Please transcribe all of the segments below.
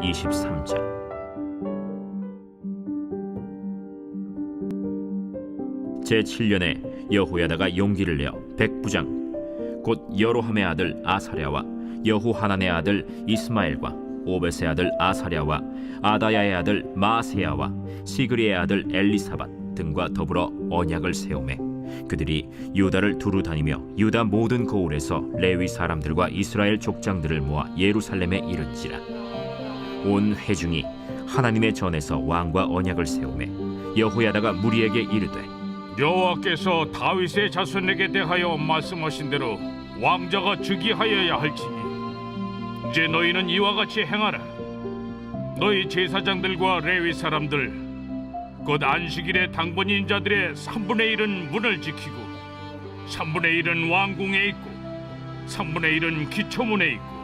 23장 제7년에 여호야다가 용기를 내어 백부장 곧 여로함의 아들 아사랴와 여호하난의 아들 이스마엘과 오벳의 아들 아사랴와 아다야의 아들 마세야와 시그리의 아들 엘리사밧 등과 더불어 언약을 세우매 그들이 유다를 두루 다니며 유다 모든 고을에서 레위 사람들과 이스라엘 족장들을 모아 예루살렘에 이른지라 온 회중이 하나님의 전에서 왕과 언약을 세우매 여호야다가 무리에게 이르되 여호와께서 다윗의 자손에게 대하여 말씀하신 대로 왕자가 즉위하여야 할지니 이제 너희는 이와 같이 행하라. 너희 제사장들과 레위 사람들 곧 안식일에 당번인 자들의 3분의 1은 문을 지키고 3분의 1은 왕궁에 있고 3분의 1은 기초문에 있고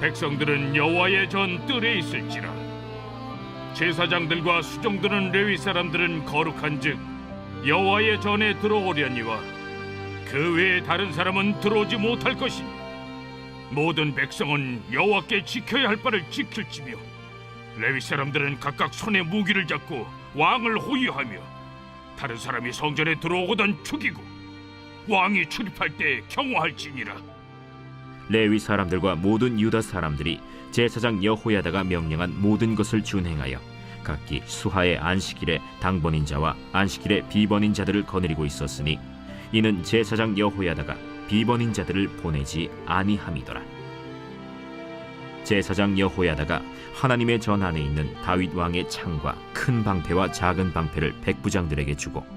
백성들은 여호와의 전 뜰에 있을지라. 제사장들과 수종들은 레위 사람들은 거룩한즉 여호와의 전에 들어오려니와 그 외에 다른 사람은 들어오지 못할 것이니 모든 백성은 여호와께 지켜야 할 바를 지킬지며 레위 사람들은 각각 손에 무기를 잡고 왕을 호위하며 다른 사람이 성전에 들어오거든 죽이고 왕이 출입할 때 경호할지니라 레위 사람들과 모든 유다 사람들이 제사장 여호야다가 명령한 모든 것을 준행하여 각기 수하의 안식일에 당번인 자와 안식일에 비번인 자들을 거느리고 있었으니 이는 제사장 여호야다가 비번인 자들을 보내지 아니함이더라. 제사장 여호야다가 하나님의 전 안에 있는 다윗 왕의 창과 큰 방패와 작은 방패를 백부장들에게 주고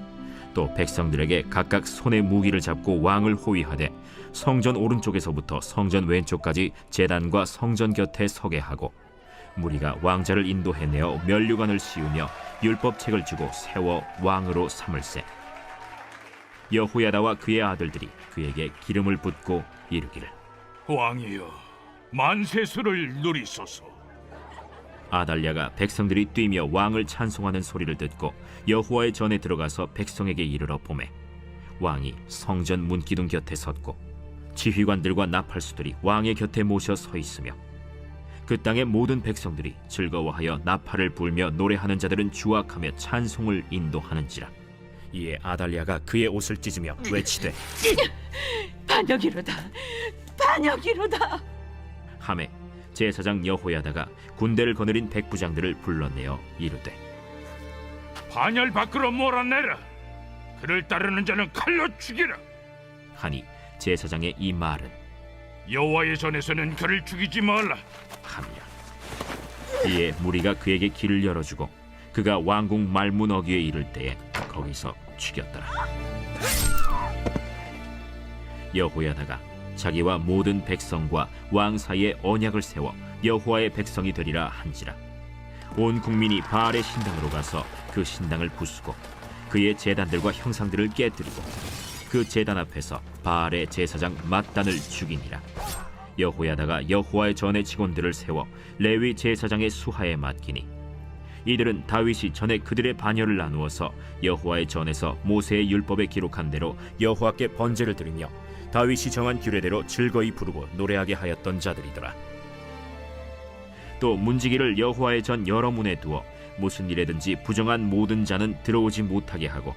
또 백성들에게 각각 손에 무기를 잡고 왕을 호위하되 성전 오른쪽에서부터 성전 왼쪽까지 제단과 성전 곁에 서게 하고 무리가 왕자를 인도해 내어 면류관을 씌우며 율법책을 주고 세워 왕으로 삼을세. 여호야다와 그의 아들들이 그에게 기름을 붓고 이르기를. 왕이여 만세수를 누리소서 아달랴가 백성들이 뛰며 왕을 찬송하는 소리를 듣고 여호와의 전에 들어가서 백성에게 이르러 보매 왕이 성전 문기둥 곁에 섰고 지휘관들과 나팔수들이 왕의 곁에 모셔 서 있으며 그 땅의 모든 백성들이 즐거워하여 나팔을 불며 노래하는 자들은 주악하며 찬송을 인도하는지라. 이에 아달랴가 그의 옷을 찢으며 외치되 반역이로다. 반역이로다. 함에 제사장 여호야다가 군대를 거느린 백부장들을 불러내어 이르되 반열 밖으로 몰아내라. 그를 따르는 자는 칼로 죽이라. 하니 제사장의 이 말은 여호와의 전에서는 그를 죽이지 말라. 하며 이에 무리가 그에게 길을 열어주고 그가 왕궁 말문 어귀에 이를 때에 거기서 죽였더라. 여호야다가 자기와 모든 백성과 왕 사이에 언약을 세워 여호와의 백성이 되리라 한지라. 온 국민이 바알의 신당으로 가서 그 신당을 부수고 그의 제단들과 형상들을 깨뜨리고 그 제단 앞에서 바알의 제사장 mat단을 죽이니라. 여호야다가 여호와의 전의 직원들을 세워 레위 제사장의 수하에 맡기니 이들은 다윗이 전에 그들의 반열을 나누어서 여호와의 전에서 모세의 율법에 기록한 대로 여호와께 번제를 드리며 다윗이 정한 규례대로 즐거이 부르고 노래하게 하였던 자들이더라. 또 문지기를 여호와의 전 여러 문에 두어 무슨 일에든지 부정한 모든 자는 들어오지 못하게 하고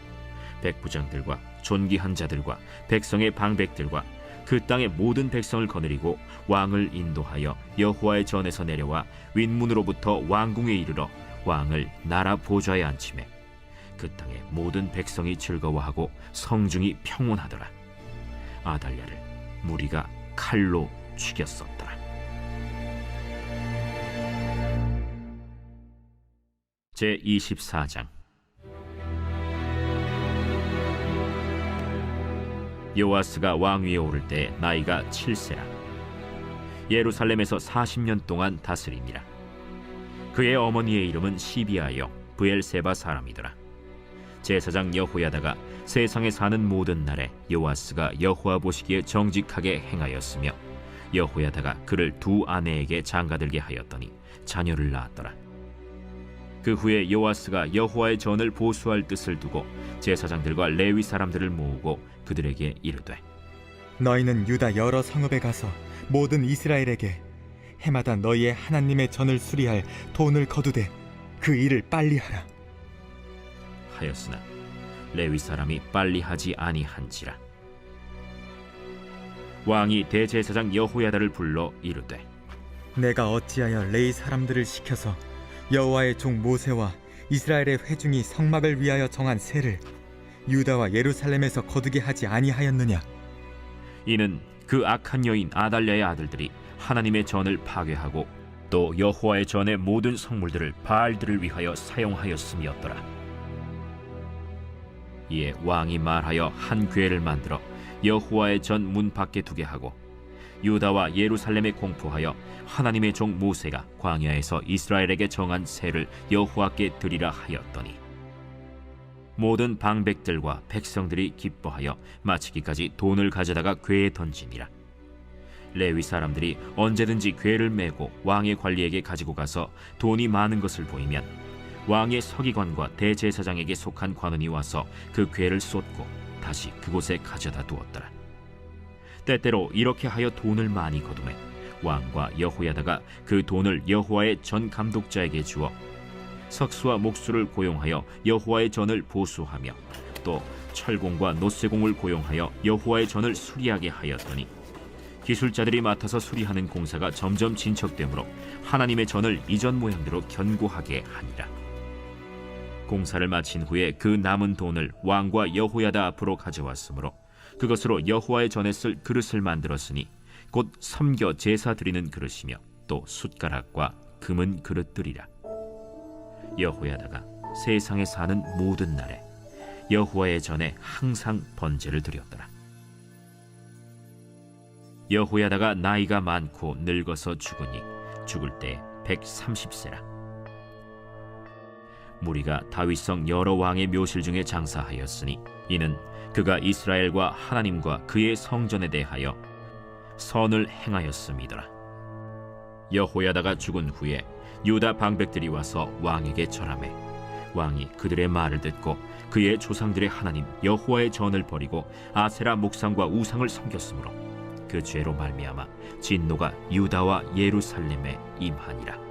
백부장들과 존귀한 자들과 백성의 방백들과 그 땅의 모든 백성을 거느리고 왕을 인도하여 여호와의 전에서 내려와 윗문으로부터 왕궁에 이르러 왕을 나라 보좌에 앉히매 그 땅의 모든 백성이 즐거워하고 성중이 평온하더라 아달랴를 무리가 칼로 죽였었더라. 제 24장. 요아스가 왕위에 오를 때 나이가 7세라. 예루살렘에서 40년 동안 다스리니라. 그의 어머니의 이름은 시비아여 브엘세바 사람이더라 제사장 여호야다가 세상에 사는 모든 날에 요아스가 여호와 보시기에 정직하게 행하였으며 여호야다가 그를 두 아내에게 장가들게 하였더니 자녀를 낳았더라 그 후에 요아스가 여호와의 전을 보수할 뜻을 두고 제사장들과 레위 사람들을 모으고 그들에게 이르되 너희는 유다 여러 성읍에 가서 모든 이스라엘에게 해마다 너희의 하나님의 전을 수리할 돈을 거두되 그 일을 빨리 하라. 하였으나 레위 사람이 빨리 하지 아니한지라 왕이 대제사장 여호야다를 불러 이르되 내가 어찌하여 레이 사람들을 시켜서 여호와의 종 모세와 이스라엘의 회중이 성막을 위하여 정한 세를 유다와 예루살렘에서 거두게 하지 아니하였느냐? 이는 그 악한 여인 아달랴의 아들들이 하나님의 전을 파괴하고 또 여호와의 전의 모든 성물들을 바알들을 위하여 사용하였음이었더라. 이에 왕이 말하여 한 궤를 만들어 여호와의 전 문 밖에 두게 하고 유다와 예루살렘에 공포하여 하나님의 종 모세가 광야에서 이스라엘에게 정한 세를 여호와께 드리라 하였더니 모든 방백들과 백성들이 기뻐하여 마치기까지 돈을 가져다가 궤에 던지니라. 레위 사람들이 언제든지 궤를 메고 왕의 관리에게 가지고 가서 돈이 많은 것을 보이면 왕의 서기관과 대제사장에게 속한 관원이 와서 그 궤를 쏟고 다시 그곳에 가져다 두었더라. 때때로 이렇게 하여 돈을 많이 거두매 왕과 여호야다가 그 돈을 여호와의 전 감독자에게 주어 석수와 목수를 고용하여 여호와의 전을 보수하며 또 철공과 노쇠공을 고용하여 여호와의 전을 수리하게 하였더니 기술자들이 맡아서 수리하는 공사가 점점 진척되므로 하나님의 전을 이전 모양대로 견고하게 하니라. 공사를 마친 후에 그 남은 돈을 왕과 여호야다 앞으로 가져왔으므로 그것으로 여호와의 전에 쓸 그릇을 만들었으니 곧 섬겨 제사 드리는 그릇이며 또 숟가락과 금은 그릇들이라. 여호야다가 세상에 사는 모든 날에 여호와의 전에 항상 번제를 드렸더라. 여호야다가 나이가 많고 늙어서 죽으니 죽을 때 130세라. 무리가 다윗성 여러 왕의 묘실 중에 장사하였으니 이는 그가 이스라엘과 하나님과 그의 성전에 대하여 선을 행하였음이더라. 여호야다가 죽은 후에 유다 방백들이 와서 왕에게 절하매 왕이 그들의 말을 듣고 그의 조상들의 하나님 여호와의 전을 버리고 아세라 목상과 우상을 섬겼으므로 그 죄로 말미암아 진노가 유다와 예루살렘에 임하니라.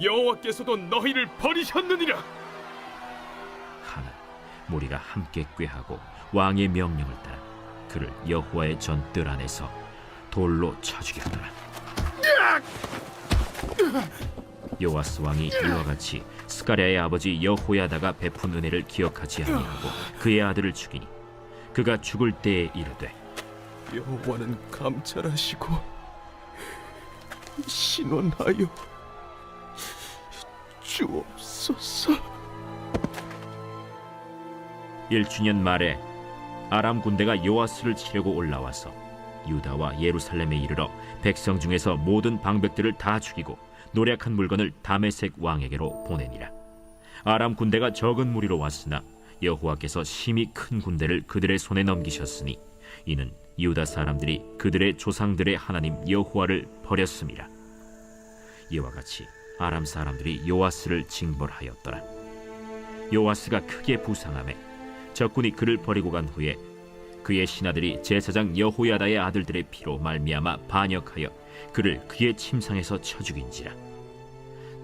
여호와께서도 너희를 버리셨느니라 하나 무리가 함께 꾀하고 왕의 명령을 따라 그를 여호와의 전뜰 안에서 돌로 쳐 죽였더라. 요아스 왕이 이와 같이 스가랴의 아버지 여호야다가 베푼 은혜를 기억하지 아니하고 그의 아들을 죽이니 그가 죽을 때에 이르되 여호와는 감찰하시고 신원하여 주옵소서 1주년 말에 아람 군대가 요아스를 치려고 올라와서 유다와 예루살렘에 이르러 백성 중에서 모든 방백들을 다 죽이고 노력한 물건을 다메색 왕에게로 보내니라. 아람 군대가 적은 무리로 왔으나 여호와께서 심히 큰 군대를 그들의 손에 넘기셨으니 이는 유다 사람들이 그들의 조상들의 하나님 여호와를 버렸음이라. 이와 같이 아람 사람들이 요아스를 징벌하였더라. 요아스가 크게 부상함에 적군이 그를 버리고 간 후에 그의 신하들이 제사장 여호야다의 아들들의 피로 말미암아 반역하여 그를 그의 침상에서 쳐 죽인지라.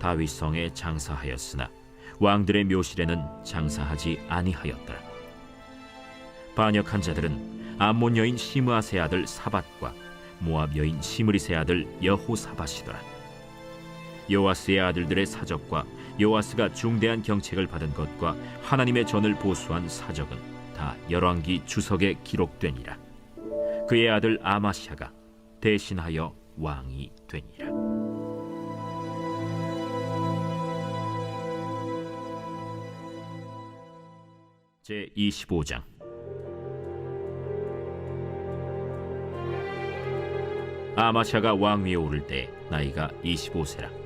다윗 성에 장사하였으나 왕들의 묘실에는 장사하지 아니하였더라. 반역한 자들은 암몬 여인 시므아세 아들 사밧과 모압 여인 시므리세 아들 여호사밧이더라 요아스의 아들들의 사적과 요아스가 중대한 경책을 받은 것과 하나님의 전을 보수한 사적은 다 열왕기 주석에 기록되니라. 그의 아들 아마샤가 대신하여 왕이 되니라. 제 25장 아마샤가 왕위에 오를 때 나이가 25세라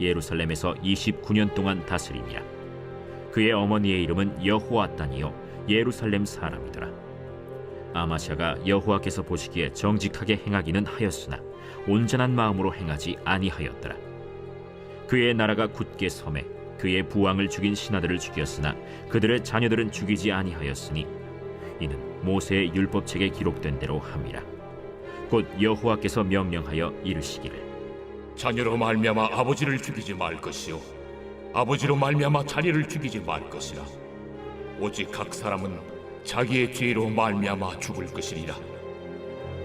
예루살렘에서 29년 동안 다스리니라 그의 어머니의 이름은 여호아단이요 예루살렘 사람이더라. 아마샤가 여호와께서 보시기에 정직하게 행하기는 하였으나 온전한 마음으로 행하지 아니하였더라. 그의 나라가 굳게 섬에 그의 부왕을 죽인 신하들을 죽였으나 그들의 자녀들은 죽이지 아니하였으니 이는 모세의 율법책에 기록된 대로 함이라. 곧 여호와께서 명령하여 이르시기를 자녀로 말미암아 아버지를 죽이지 말 것이요. 아버지로 말미암아 자녀를 죽이지 말 것이라. 오직 각 사람은 자기의 죄로 말미암아 죽을 것이리라.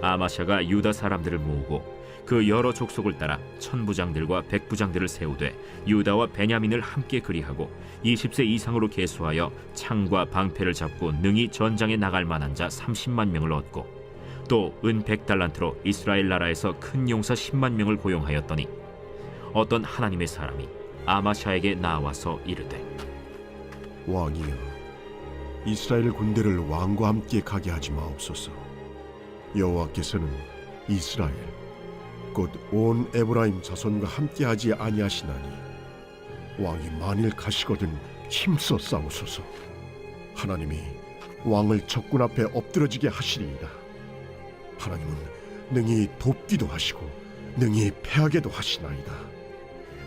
아마샤가 유다 사람들을 모으고 그 여러 족속을 따라 천부장들과 백부장들을 세우되 유다와 베냐민을 함께 그리하고 20세 이상으로 계수하여 창과 방패를 잡고 능히 전장에 나갈 만한 자 30만 명을 얻고 또은 100달란트로 이스라엘 나라에서 큰 용사 10만 명을 고용하였더니 어떤 하나님의 사람이 아마샤에게 나와서 이르되 왕이여 이스라엘 군대를 왕과 함께 가게 하지 마옵소서. 여호와께서는 이스라엘 곧 온 에브라임 자손과 함께 하지 아니하시나니 왕이 만일 가시거든 힘써 싸우소서. 하나님이 왕을 적군 앞에 엎드러지게 하시리이다 하나님은 능히 돕기도 하시고 능히 패하게도 하시나이다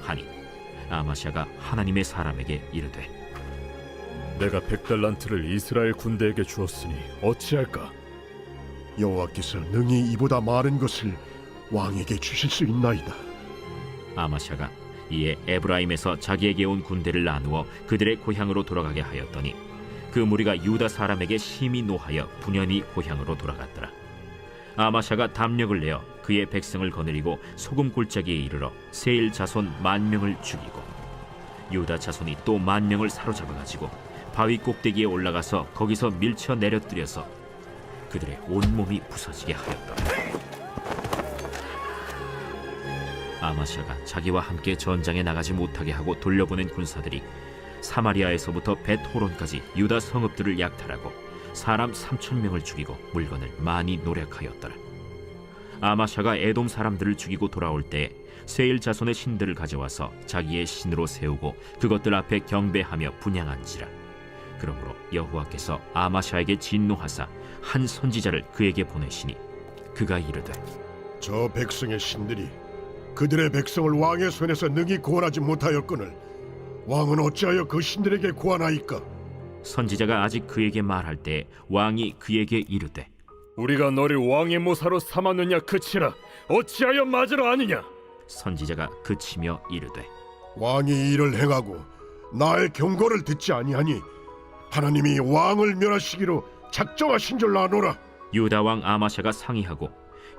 하니 아마샤가 하나님의 사람에게 이르되 내가 백달란트를 이스라엘 군대에게 주었으니 어찌할까? 여호와께서 능히 이보다 많은 것을 왕에게 주실 수 있나이다. 아마샤가 이에 에브라임에서 자기에게 온 군대를 나누어 그들의 고향으로 돌아가게 하였더니 그 무리가 유다 사람에게 심히 노하여 분연히 고향으로 돌아갔더라. 아마샤가 담력을 내어 그의 백성을 거느리고 소금 골짜기에 이르러 세일 자손 만 명을 죽이고 유다 자손이 또 만 명을 사로잡아 가지고 바위 꼭대기에 올라가서 거기서 밀쳐 내려뜨려서 그들의 온 몸이 부서지게 하였더라. 아마샤가 자기와 함께 전장에 나가지 못하게 하고 돌려보낸 군사들이 사마리아에서부터 벳호론까지 유다 성읍들을 약탈하고 사람 3천 명을 죽이고 물건을 많이 노력하였더라. 아마샤가 에돔 사람들을 죽이고 돌아올 때 세일 자손의 신들을 가져와서 자기의 신으로 세우고 그것들 앞에 경배하며 분양한지라. 그러므로 여호와께서 아마샤에게 진노하사 한 선지자를 그에게 보내시니 그가 이르되 저 백성의 신들이 그들의 백성을 왕의 손에서 능히 구원하지 못하였거늘 왕은 어찌하여 그 신들에게 구하나이까? 선지자가 아직 그에게 말할 때 왕이 그에게 이르되 우리가 너를 왕의 모사로 삼았느냐 그치라 어찌하여 맞으러 아니냐? 선지자가 그치며 이르되 왕이 이를 행하고 나의 경고를 듣지 아니하니 하나님이 왕을 멸하시기로 작정하신 줄 아노라. 유다 왕 아마샤가 상의하고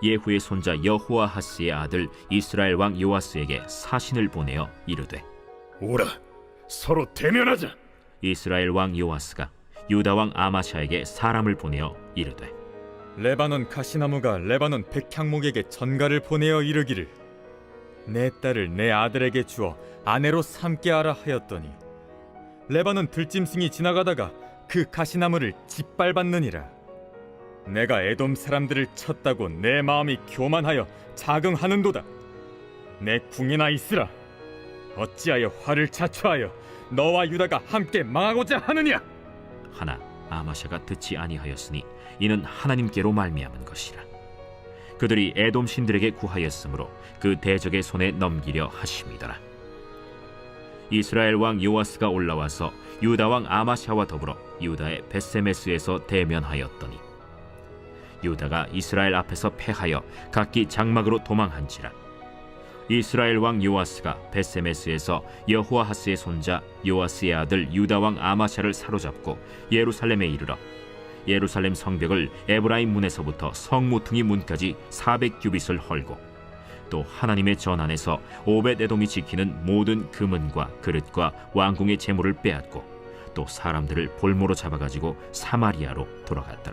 예후의 손자 여호아하스의 아들 이스라엘 왕 요아스에게 사신을 보내어 이르되 오라 서로 대면하자 이스라엘 왕 요아스가 유다 왕 아마샤에게 사람을 보내어 이르되 레바논 가시나무가 레바논 백향목에게 전가를 보내어 이르기를 내 딸을 내 아들에게 주어 아내로 삼게 하라 하였더니 레바논 들짐승이 지나가다가 그 가시나무를 짓밟았느니라. 내가 에돔 사람들을 쳤다고 내 마음이 교만하여 자긍하는도다. 내 궁이나 있으라. 어찌하여 화를 자초하여 너와 유다가 함께 망하고자 하느냐? 하나 아마샤가 듣지 아니하였으니 이는 하나님께로 말미암은 것이라. 그들이 에돔 신들에게 구하였으므로 그 대적의 손에 넘기려 하심이더라. 이스라엘 왕 요아스가 올라와서 유다 왕 아마샤와 더불어 유다의 베세메스에서 대면하였더니 유다가 이스라엘 앞에서 패하여 각기 장막으로 도망한지라 이스라엘 왕 요아스가 베세메스에서 여호아하스의 손자 요아스의 아들 유다 왕 아마샤를 사로잡고 예루살렘에 이르러 예루살렘 성벽을 에브라임 문에서부터 성모퉁이 문까지 400규빗을 헐고 또 하나님의 전 안에서 오벳 에돔이 지키는 모든 금은과 그릇과 왕궁의 재물을 빼앗고 또 사람들을 볼모로 잡아가지고 사마리아로 돌아갔더라.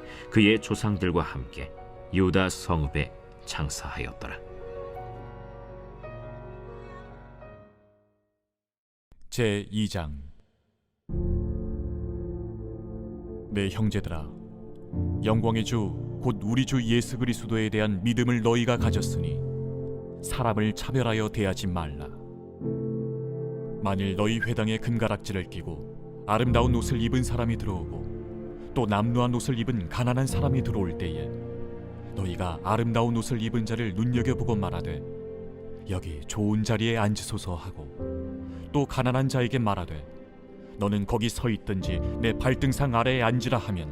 그의 조상들과 함께 유다 성읍에 장사하였더라. 제 2장 내 형제들아 영광의 주 곧 우리 주 예수 그리스도에 대한 믿음을 너희가 가졌으니 사람을 차별하여 대하지 말라 만일 너희 회당에 금가락지를 끼고 아름다운 옷을 입은 사람이 들어오고 또 남루한 옷을 입은 가난한 사람이 들어올 때에 너희가 아름다운 옷을 입은 자를 눈여겨보고 말하되 여기 좋은 자리에 앉으소서 하고 또 가난한 자에게 말하되 너는 거기 서 있든지 내 발등상 아래에 앉으라 하면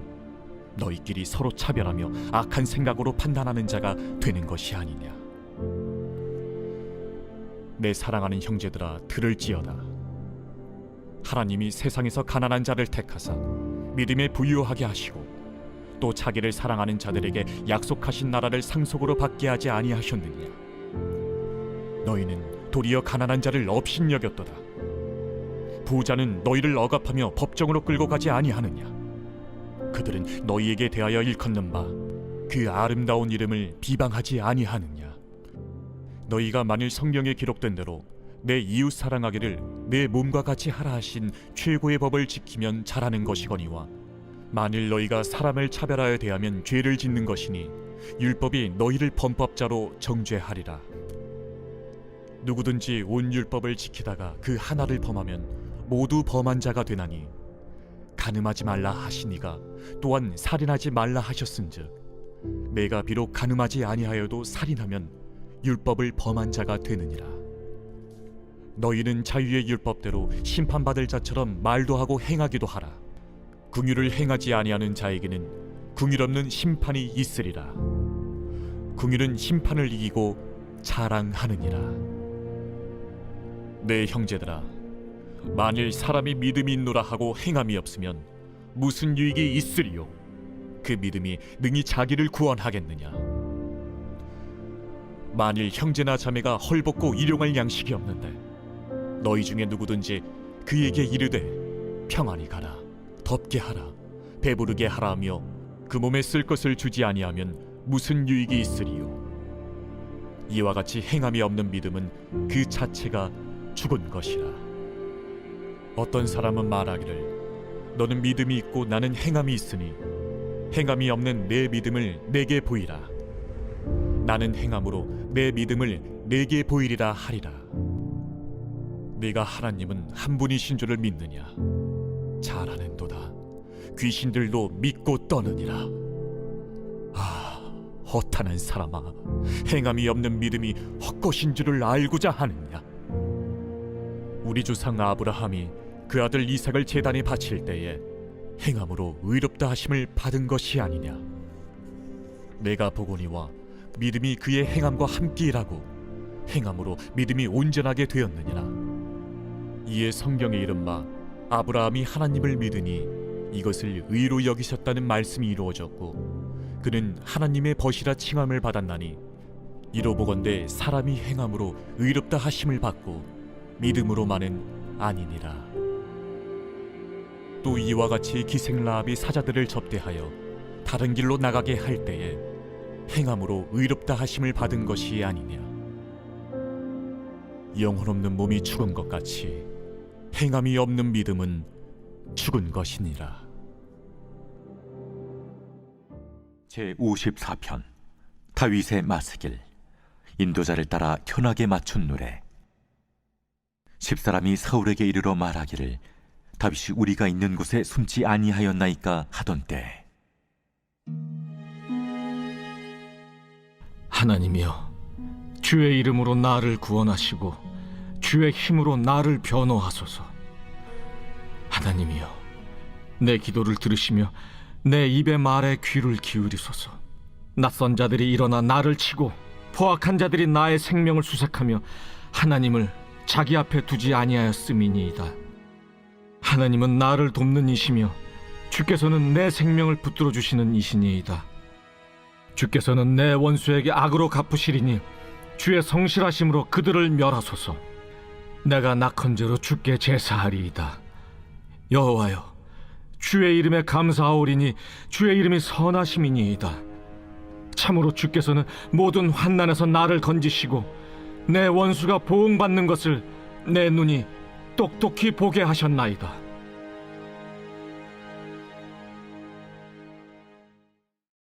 너희끼리 서로 차별하며 악한 생각으로 판단하는 자가 되는 것이 아니냐. 내 사랑하는 형제들아 들을지어다. 하나님이 세상에서 가난한 자를 택하사 믿음에 부유하게 하시고 또 자기를 사랑하는 자들에게 약속하신 나라를 상속으로 받게 하지 아니하셨느냐? 너희는 도리어 가난한 자를 업신여겼도다. 부자는 너희를 억압하며 법정으로 끌고 가지 아니하느냐? 그들은 너희에게 대하여 일컫는 바 그 아름다운 이름을 비방하지 아니하느냐? 너희가 만일 성경에 기록된 대로 내 이웃 사랑하기를 내 몸과 같이 하라 하신 최고의 법을 지키면 잘하는 것이거니와 만일 너희가 사람을 차별하여 대하면 죄를 짓는 것이니 율법이 너희를 범법자로 정죄하리라. 누구든지 온 율법을 지키다가 그 하나를 범하면 모두 범한 자가 되나니 가늠하지 말라 하시니가 또한 살인하지 말라 하셨은즉 내가 비록 가늠하지 아니하여도 살인하면 율법을 범한 자가 되느니라 너희는 자유의 율법대로 심판받을 자처럼 말도 하고 행하기도 하라. 궁유를 행하지 아니하는 자에게는 궁율 없는 심판이 있으리라. 궁율은 심판을 이기고 자랑하느니라. 내 형제들아 만일 사람이 믿음이 있노라 하고 행함이 없으면 무슨 유익이 있으리요? 그 믿음이 능히 자기를 구원하겠느냐? 만일 형제나 자매가 헐벗고 일용할 양식이 없는데 너희 중에 누구든지 그에게 이르되 평안히 가라 덥게 하라 배부르게 하라 하며 그 몸에 쓸 것을 주지 아니하면 무슨 유익이 있으리요? 이와 같이 행함이 없는 믿음은 그 자체가 죽은 것이라. 어떤 사람은 말하기를 너는 믿음이 있고 나는 행함이 있으니 행함이 없는 내 믿음을 내게 보이라. 나는 행함으로 내 믿음을 내게 보이리라 하리라 네가 하나님은 한 분이신 줄을 믿느냐? 잘하는도다. 귀신들도 믿고 떠느니라. 아 허탄한 사람아 행함이 없는 믿음이 헛것인 줄을 알고자 하느냐? 우리 조상 아브라함이 그 아들 이삭을 제단에 바칠 때에 행함으로 의롭다 하심을 받은 것이 아니냐? 내가 보거니와 믿음이 그의 행함과 함께 일하고 행함으로 믿음이 온전하게 되었느니라 이에 성경에 이른 바 아브라함이 하나님을 믿으니 이것을 의로 여기셨다는 말씀이 이루어졌고 그는 하나님의 벗이라 칭함을 받았나니 이로 보건대 사람이 행함으로 의롭다 하심을 받고 믿음으로만은 아니니라. 또 이와 같이 기생라합이 사자들을 접대하여 다른 길로 나가게 할 때에 행함으로 의롭다 하심을 받은 것이 아니냐. 영혼 없는 몸이 죽은 것 같이 행함이 없는 믿음은 죽은 것이니라. 제 54편 다윗의 마스길. 인도자를 따라 현하게 맞춘 노래. 십사람이 사울에게 이르러 말하기를 다윗이 우리가 있는 곳에 숨지 아니하였나이까 하던 때. 하나님이여 주의 이름으로 나를 구원하시고 주의 힘으로 나를 변호하소서 하나님이여 내 기도를 들으시며 내 입의 말에 귀를 기울이소서 낯선 자들이 일어나 나를 치고 포악한 자들이 나의 생명을 수색하며 하나님을 자기 앞에 두지 아니하였음이니이다 하나님은 나를 돕는 이시며 주께서는 내 생명을 붙들어 주시는 이신이이다. 주께서는 내 원수에게 악으로 갚으시리니 주의 성실하심으로 그들을 멸하소서. 내가 낙헌제로 주께 제사하리이다. 여호와여, 주의 이름에 감사하오리니 주의 이름이 선하심이니이다. 참으로 주께서는 모든 환난에서 나를 건지시고 내 원수가 보응받는 것을 내 눈이 똑똑히 보게 하셨나이다.